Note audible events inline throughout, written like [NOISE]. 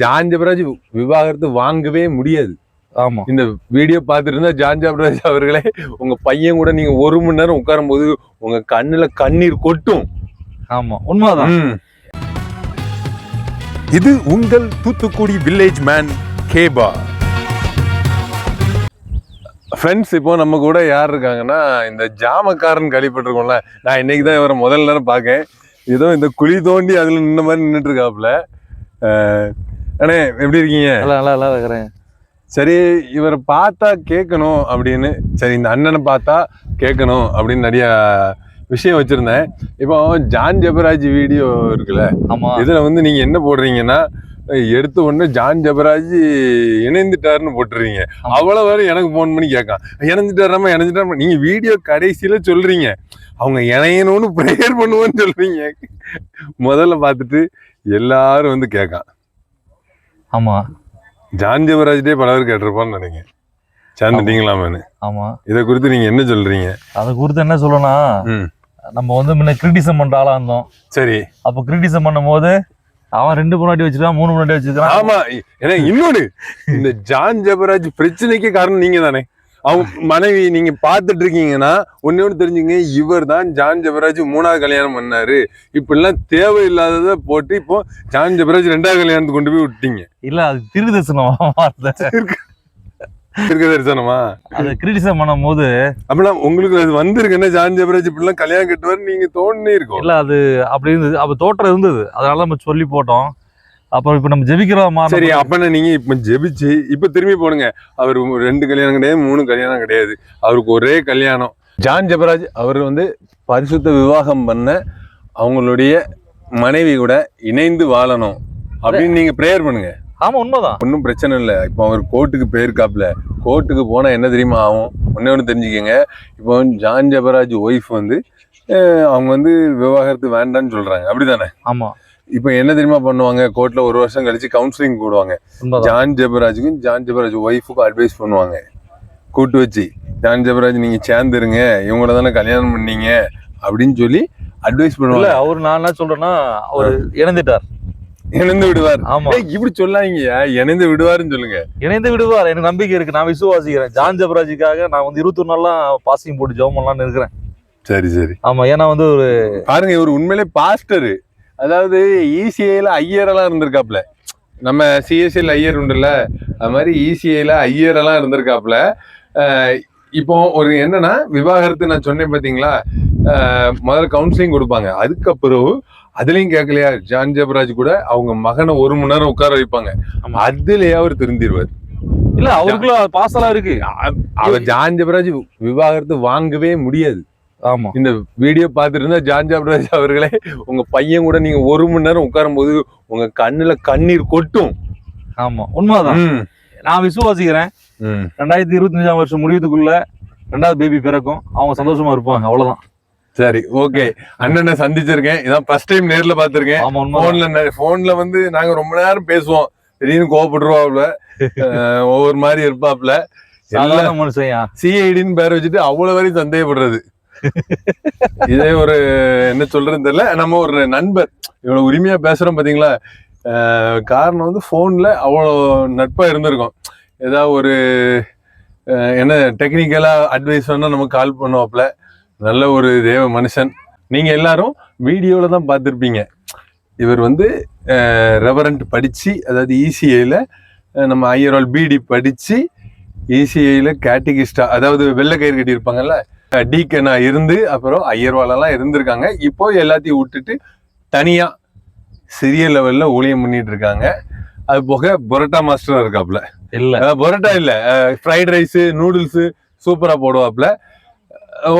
John Jebaraj விவாகரத்து வாங்கவே முடியாது. ஆமா. இந்த வீடியோ பார்த்துட்டு இருந்தா ஜான் ஜபராஜ் அவர்களே உங்க பையன் கூட நீங்க ஒரு மணி நேரம் உட்காரும் போது உங்க கண்ணுல கண்ணீர் கொட்டும். ஆமா உண்மைதான். இது உங்கள் தூத்துக்குடி வில்லேஜ் மேன் கேபா ஃப்ரெண்ட்ஸ் இப்போ நம்ம கூட யார் இருக்காங்கன்னா இந்த ஜாமக்காரன் கழிப்பட்டிருக்கோம்ல நான் இன்னைக்கு தான் இவரை முதல் நேரம் பார்க்கேன். ஏதோ இந்த குழி தோண்டி அதில் நின்ன மாதிரி நின்றுட்டு இருக்காப்புல. அண்ணே எப்படி இருக்கீங்க? நல்லா நல்லா நல்லா இருக்கிறேன். சரி இவரை பார்த்தா கேட்கணும் அப்படின்னு சரி இந்த அண்ணனை பார்த்தா கேட்கணும் அப்படின்னு நிறைய விஷயம் வச்சிருந்தேன். இப்போ ஜான் ஜெபராஜ் வீடியோ இருக்குல்ல ஆமா. இதுல வந்து நீங்க என்ன போடுறீங்கன்னா எடுத்த உடனே ஜான் ஜெபராஜ் இணைந்துட்டாருன்னு போட்டுறீங்க. ஆமா. அவ்வளவு வரை எனக்கு ஃபோன் பண்ணி கேட்கான் இணைஞ்சிட்டாராம இணைஞ்சிட்டாரா நீங்க வீடியோ கடைசியில சொல்றீங்க. அவங்க இணையணும்னு ப்ரேயர் பண்ணுவோன்னு சொல்றீங்க. முதல்ல பார்த்துட்டு எல்லாரும் வந்து கேட்கான் ஆமா. ஜான் ஜெபராஜ்டே பல பேர் கேட்டிருப்பான்னு நினைக்கிறேன். சேர்ந்துட்டீங்களாமேன்னு ஆமா. இதை குறித்து நீங்க என்ன சொல்றீங்க? அதை குறித்து என்ன சொல்லணும் நம்ம வந்து முன்ன கிரிட்டிசம் பண்ற ஆளா இருந்தோம். சரி. அப்போ கிரிட்டிசம் பண்ணும்போது அவன் ரெண்டு முன்னாடி வச்சிருக்கான் மூணு முன்னாடி வச்சிருக்கான் ஆமா. ஏன்னா இன்னொன்னு. இந்த ஜான் ஜெபராஜ் பிரச்சனைக்கு காரணம் நீங்க தானே அவங்க மனைவி நீங்க பாத்துட்டு இருக்கீங்கன்னா ஒண்ணு தெரிஞ்சுங்க இவர் தான் ஜான் ஜெபராஜ் மூணாவது கல்யாணம் பண்ணாரு. இப்படிலாம் தேவையில்லாததை போட்டு இப்போ ஜான் ஜெபராஜ் ரெண்டாவது கல்யாணத்துக்கு கொண்டு போய் விட்டீங்க. இல்ல அது திரு தரிசனம் வார்த்தை இருக்க தரிசனமா? அதை கிரிட்டிசம் பண்ணும்போது அப்படின்னா உங்களுக்கு அது வந்திருக்குன்னா ஜான் ஜெபராஜ் இப்படிலாம் கல்யாணம் கட்டுவாரு நீங்க தோணுனே இருக்கும். இல்ல அது அப்படி இருந்தது அப்ப தோற்றம் இருந்தது. அதனால நம்ம சொல்லி போட்டோம். அப்புறம் இப்ப நம்ம ஜெபிக்கிற சரி மாதிரி. அப்பனா நீங்க இப்ப ஜெபிச்சு இப்ப திரும்பி போடுங்க. அவர் ரெண்டு கல்யாணம் கிடையாது மூணு கல்யாணம் கிடையாது. அவருக்கு ஒரே கல்யாணம். ஜான் ஜெபராஜ் அவர் வந்து பரிசுத்த விவாகம் பண்ண அவங்களுடைய மனைவி கூட இணைந்து வாழணும் அப்படின்னு நீங்க ப்ரேயர் பண்ணுங்க. ஆமா உண்மைதான். ஒன்றும் பிரச்சனை இல்லை. இப்போ அவர் கோர்ட்டுக்கு போயிருக்காப்ல. கோர்ட்டுக்கு போனால் என்ன தெரியுமா ஆகும்? ஒன்றே ஒன்று தெரிஞ்சுக்கங்க. இப்போ ஜான் ஜெபராஜ் ஒய்ஃப் வந்து அவங்க வந்து விவாகரத்து வேண்டான்னு சொல்றாங்க. அப்படிதானே? ஆமா. இப்போ என்ன தெரியுமா பண்ணுவாங்க? கோர்ட்ல ஒரு வருஷம் கழிச்சு கவுன்சிலிங் உண்மைதான். ஜான் ஜெபராஜுக்கும் ஜான் ஜெபராஜ் ஒய்ஃபுக்கும் அட்வைஸ் பண்ணுவாங்க. கூட்டு வச்சு ஜான் ஜெபராஜ் நீங்க சேர்ந்துருங்க. இவங்கள தானே கல்யாணம் பண்ணீங்க. அப்படின்னு சொல்லி அட்வைஸ் பண்ணுவாங்க. அவரு நான் என்ன சொல்றேன்னா அவரு இணைந்துட்டார். இணைந்து விடுவார். ஆமா. இப்படி சொல்லாதீங்க. இணைந்து விடுவாருன்னு சொல்லுங்க. இணைந்து விடுவார். எனக்கு நம்பிக்கை இருக்கு. நான் விசுவாசிக்கிறேன். ஜான் ஜபராஜுக்காக நான் வந்து இருபத்தி நாள்லாம் பாசிங் போட்டு ஜெபம் பண்ணலாம்னு இருக்கிறேன். சரி சரி. ஆமா ஏன்னா வந்து ஒரு பாருங்க இவர் உண்மையிலே பாஸ்டர் அதாவது E இசிஐல ஐயரெல்லாம் இருந்திருக்காப்ல நம்ம சிஎஸ்சியில் ஐயர் உண்டுல்ல. அது மாதிரி E இசிஐல ஐயரெல்லாம் இருந்திருக்காப்ல இப்போ ஒரு என்னன்னா விவாகரத்து நான் சொன்னேன் பாத்தீங்களா? அஹ் முதல்ல கவுன்சிலிங் கொடுப்பாங்க. அதுக்கப்புறம் அதுலயும் கேட்கலையா ஜான் ஜெபராஜ் கூட அவங்க மகனை ஒரு மணி நேரம் உட்கார வைப்பாங்க. அதுலயே அவர் திருந்திருவார். இல்ல அவருக்குள்ள எல்லாம் இருக்கு. அவர் ஜான் ஜெபராஜ் விவாகரத்து வாங்கவே முடியாது. ஆமா. இந்த வீடியோ பார்த்துட்டு இருந்தா ஜான் ஜாபராஜ் அவர்களே உங்க பையன் கூட நீங்க ஒரு மணி நேரம் உட்காரும் போது உங்க கண்ணுல கண்ணீர் கொட்டும். ஆமா உண்மைதான். நான் விசுவாசிக்கிறேன். ரெண்டாயிரத்தி இருபத்தஞ்சாம் வருஷம் முடியறதுக்குள்ள ரெண்டாவது பேபி பிறக்கும். அவங்க சந்தோஷமா இருப்பாங்க அவ்வளவுதான். சரி ஓகே அண்ணனை சந்திச்சிருக்கேன். இதான் ஃபர்ஸ்ட் டைம் நேர்ல பாத்திருக்கேன் போன்ல போன்ல வந்து நாங்க ரொம்ப நேரம் பேசுவோம். திடீர்னு கோவப்பட்டுருவாப்ல. [LAUGHS] அஹ், ஒவ்வொரு மாதிரி இருப்பாப்ல. சிஐடின்னு பேர் வச்சுட்டு அவ்வளவு வரையும் சந்தேகப்படுறது. [LAUGHS] இதே ஒரு என்ன சொல்றதுன்னு தெரியல. நம்ம ஒரு நண்பர் இவ்வளவு உரிமையா பேசுறோம் பாத்தீங்களா? காரணம் வந்து போன்ல அவ்வளோ நட்பா இருந்திருக்கும். ஏதாவது ஒரு என்ன டெக்னிக்கலா அட்வைஸ் வேணா நமக்கு கால் பண்ணுவாப்புல. நல்ல ஒரு தேவ மனுஷன். நீங்க எல்லாரும் வீடியோல தான் பார்த்துருப்பீங்க இவர் வந்து ரெவரண்ட் படிச்சு அதாவது இசிஐயில் இசிஐல நம்ம ஆல் பிடி படிச்சு இசிஐயில் இசிஐல கேட்டகிஸ்டா அதாவது வெள்ளை கயிறு கட்டியிருப்பாங்கல்ல? டீக்கனா இருந்து அப்புறம் ஐயர்வாலெல்லாம் இருந்திருக்காங்க. இப்போ எல்லாத்தையும் விட்டுட்டு தனியா சிறிய லெவல்ல ஊழியம் பண்ணிட்டு இருக்காங்க. அது போக பொரோட்டா மாஸ்டரா இருக்காப்ல இல்ல. பொரோட்டா இல்ல. ஃப்ரைட் ரைஸ் நூடுல்ஸ் சூப்பரா போடுவாப்ல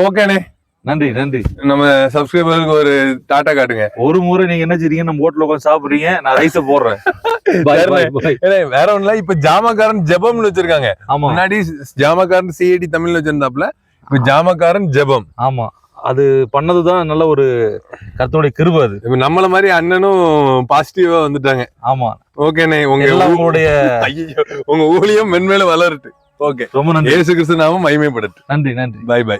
ஓகேண்ணே நன்றி நன்றி. நம்ம சப்ஸ்கிரைபருக்கு ஒரு டாட்டா காட்டுங்க. ஒரு முறை நீங்க என்ன செய்றீங்க? நம்ம ஹோட்டல்ல உட்காந்து சாப்பிடுறீங்க. நான் ரைஸ போடுறேன். [LAUGHS] வேற ஒண்ணும் இல்ல இப்ப ஜாமக்காரன் ஜெபம்னு வச்சிருக்காங்க. முன்னாடி ஜாமக்காரன் சிஐடி தமிழ்ல வச்சிருந்தாப்ல ஜாமக்காரன் ஜெபம். ஆமா. அது பண்ணதுதான் நல்ல ஒரு கருத்துடைய கிருபை அது. இப்ப நம்மள மாதிரி அண்ணனும் பாசிட்டிவா வந்துட்டாங்க. ஆமா. ஓகேண்ணே உங்க உங்களுடைய [LAUGHS] உங்க ஊழியம் மென்மேல வளரட்டு ஓகே ரொம்ப நன்றி. ஏசு கிறிஸ்து நாமம் மகிமைப்படட்டு நன்றி நன்றி. By by